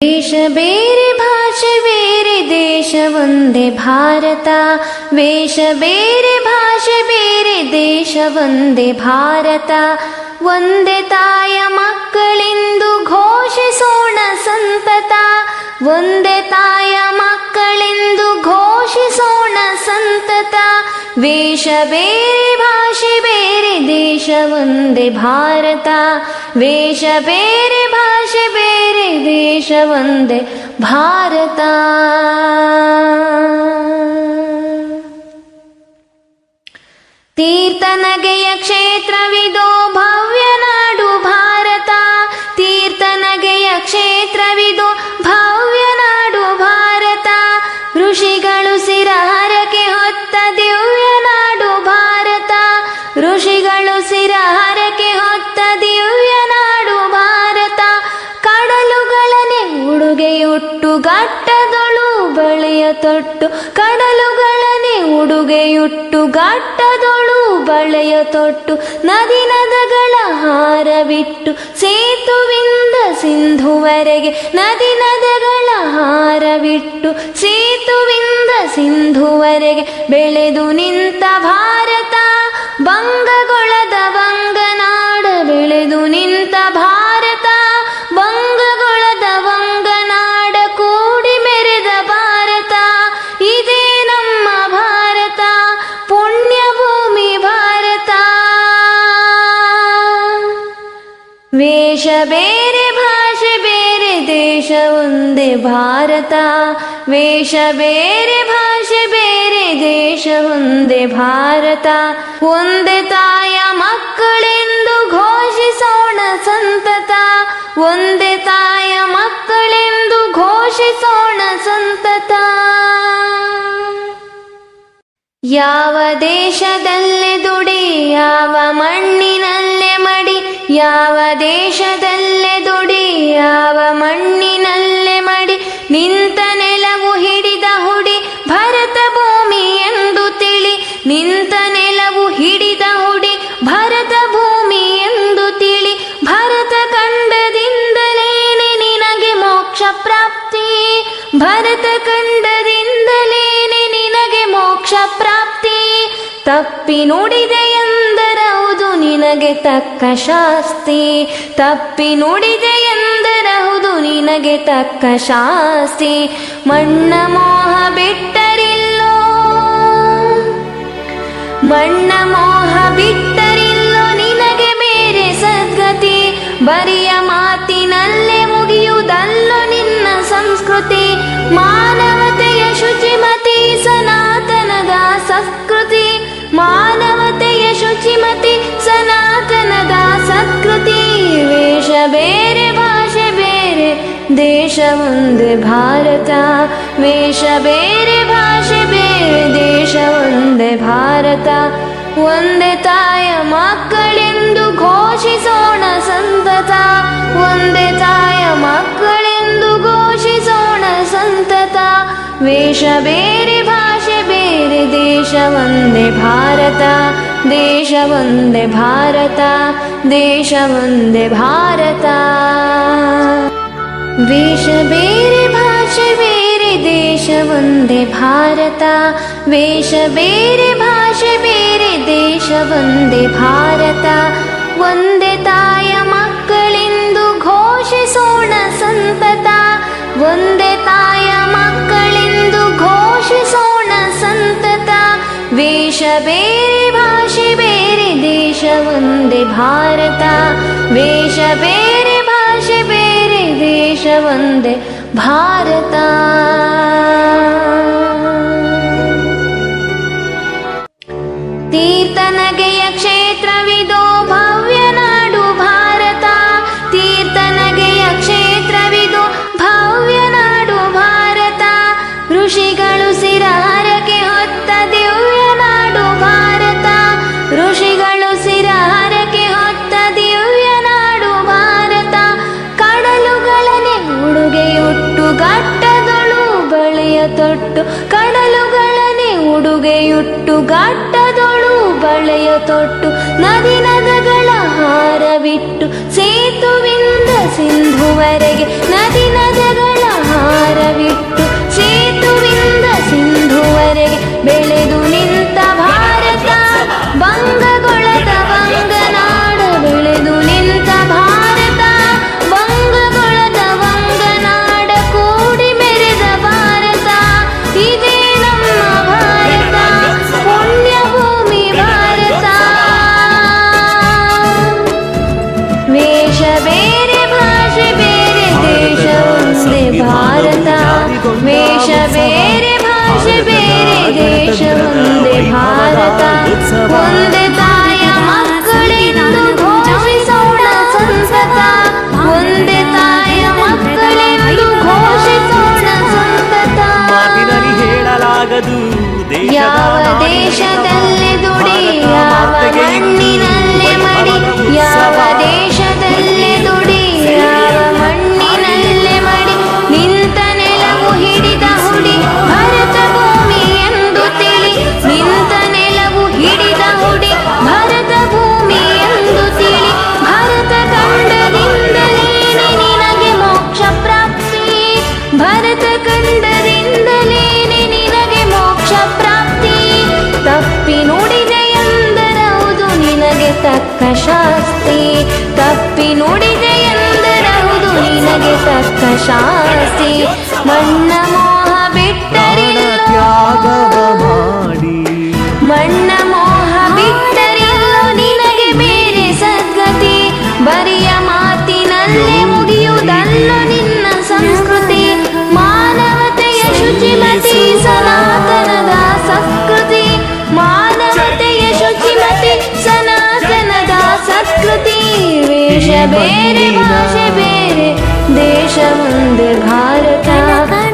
ದೇಶ ಬೇರೆ ಭಾಷೆ ಬೇರೆ ದೇಶ ಒಂದೇ ಭಾರತ ವೇಷ ಬೇರೆ ಭಾಷೆ ಬೇರೆ ದೇಶ ಒಂದೇ ಭಾರತ ಒಂದೇ ತಾಯ ಮಕ್ಕಳೆಂದು ಘೋಷಿಸೋಣ ಸಂತತ ಒಂದೇ ತಾಯ ಮಕ್ಕಳೆಂದು ಘೋಷಿಸೋಣ ಸಂತತ ವೇಷ ಬೇರೆ ಭಾಷೆ ಬೇರೆ ದೇಶ ಒಂದೇ ಭಾರತ ವೇಷ ಬೇರೆ ಭಾಷೆ देश वन्दे भारत। तीर्थनगय क्षेत्रविदो भव्यनाडु भा ತೊಟ್ಟು ಕಡಲುಗಳನೆ ಉಡುಗೆಯುಟ್ಟು ಗಟ್ಟದೊಳು ಬಳೆಯ ತೊಟ್ಟು ನದಿ ನದಗಳ ಹಾರವಿಟ್ಟು ಸೇತುವಿಂದ ಸಿಂಧುವರೆಗೆ ನದಿ ನದಗಳ ಹಾರವಿಟ್ಟು ಸೇತುವಿಂದ ಸಿಂಧುವರೆಗೆ ಬೆಳೆದು ನಿಂತ ಭಾರತ. ವೇಷ ಬೇರೆ ಭಾಷೆ, ಬೇರೆ ದೇಶ, ಒಂದೇ ಭಾರತ. ವೇಷ ಬೇರೆ ಭಾಷೆ, ಬೇರೆ ದೇಶ, ಒಂದೇ ಭಾರತ. ಒಂದೇ ತಾಯ ಮಕ್ಕಳೆಂದು ಘೋಷಿಸೋಣ ಸಂತತ. ಒಂದೇ ತಾಯ ಮಕ್ಕಳೆಂದು ಘೋಷಿಸೋಣ ಸಂತತ. ಯಾವ ದೇಶದಲ್ಲೇ ದುಡಿ, ಯಾವ ಮಣ್ಣಿನಲ್ಲೇ ಯಾವ ದೇಶದಲ್ಲೇ ದುಡಿ, ಯಾವ ಮಣ್ಣಿನಲ್ಲೇ ಮಡಿ, ನಿಂತ ನೆಲವು ಹಿಡಿದ ಹುಡಿ, ಭರತ ಭೂಮಿ ಎಂದು ತಿಳಿ, ನಿಂತ ನೆಲವು ಹಿಡಿದ ಹುಡಿ, ಭರತ ಭೂಮಿ ಎಂದು ತಿಳಿ, ಭರತ ಕಂಡದಿಂದಲೇನೆ ನಿನಗೆ ಮೋಕ್ಷ ಪ್ರಾಪ್ತಿ, ಭರತ ಕಂಡದಿಂದಲೇನೆ ನಿನಗೆ ಮೋಕ್ಷ ಪ್ರಾಪ್ತಿ, ತಪ್ಪಿ ನುಡಿದೆ ಎಂದರಹುದು ನಿನಗೆ ತಕ್ಕ ಶಾಸ್ತಿ ತಪ್ಪಿ ನುಡಿದೆ ಎಂದರಹುದು ನಿನಗೆ ತಕ್ಕ ಶಾಸ್ತಿ. ಮಣ್ಣ ಮೋಹ ಬಿಟ್ಟರಿಲ್ಲೋ? ಮಣ್ಣ ಮೋಹ ಬಿಟ್ಟರಿಲ್ಲೋ? ನಿನಗೆ ಬೇರೆ ಸದ್ಗತಿ? ಬರಿಯ ವೇಷ ಬೇರೆ ಭಾಷೆ ಬೇರೆ ದೇಶ ಒಂದೇ ಭಾರತ ವೇಷ ಬೇರೆ ಭಾಷೆ ಬೇರೆ ದೇಶ ಒಂದೇ ಭಾರತ ಒಂದೇ ತಾಯ ಮಕ್ಕಳೆಂದು ಘೋಷಿಸೋಣ ಸಂತತ ಒಂದೇ ತಾಯ ಮಕ್ಕಳೆಂದು ಘೋಷಿಸೋಣ ಸಂತತ ವೇಷ ಬೇರೆ ಭಾಷೆ ಬೇರೆ ದೇಶ ಒಂದೇ ಭಾರತ ದೇಶ ಒಂದೇ ಭಾರತ ದೇಶ ಒಂದೇ ಭಾರತ ವೇಷ ಬೇರೆ ಭಾಷೆ ಬೇರೆ ದೇಶ ಒಂದೇ ಭಾರತ ವೇಷ ಬೇರೆ ಭಾಷೆ ಬೇರೆ ದೇಶ ಒಂದೇ ಭಾರತ ಒಂದೇ ತಾಯ ಮಕ್ಕಳೆಂದು ಘೋಷಿಸೋಣ ಸಂತತ ಒಂದೇ ತಾಯ ಮಕ್ಕಳೆಂದು ಘೋಷಿಸೋಣ ಸಂತತ ವೇಷ ಬೇರೆ ಭಾಷೆ ಬೇರೆ ದೇಶ ಒಂದೇ ಭಾರತ ವೇಷ ಬೇರೆ ಭಾಷೆ ಬೇರೆ ದೇಶ ಒಂದೇ ಭಾರತ ಗಟ್ಟದೊಳು ಬಳೆಯ ತೊಟ್ಟು ನದಿ ನದಗಳ ಹಾರವಿಟ್ಟು ಸೇತುವಿಂದ ಸಿಂಧುವರೆಗೆ ನದಿ ನದಗಳ ಹಾರವಿಟ್ಟು ಸೇತುವಿಂದ ಸಿಂಧುವರೆಗೆ ಬೆಳೆದು baby. ತಕ್ಕ ಶಾಸ್ತಿ ತಪ್ಪಿ ನುಡಿದೆ ಎಂದರಹುದು ನಿನಗೆ ತಕ್ಕ ಶಾಸ್ತಿ. ಮಣ್ಣ ಮೋಹ ಬಿಟ್ಟರೆ ತ್ಯಾಗವ ಮಾಡಿ. ಮಣ್ಣ ಬೇರೆ ಭಾಷೆ ಬೇರೆ ದೇಶ ಒಂದೇ ಭಾರತ.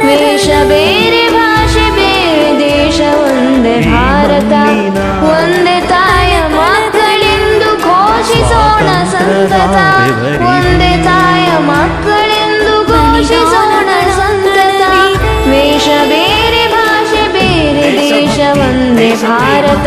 ವೇಷ ಬೇರೆ ಭಾಷೆ ಬೇರೆ ದೇಶ ಒಂದೇ ಭಾರತ. ಒಂದೇ ತಾಯ ಮಕ್ಕಳೆಂದು ಘೋಷಿಸೋಣ ಸಂತತ. ಒಂದೇ ತಾಯ ಮಕ್ಕಳೆಂದು ಘೋಷಿಸೋಣ ಸಂತತ. ವೇಷ ಬೇರೆ ಭಾಷೆ ಬೇರೆ ದೇಶ ಒಂದೇ ಭಾರತ.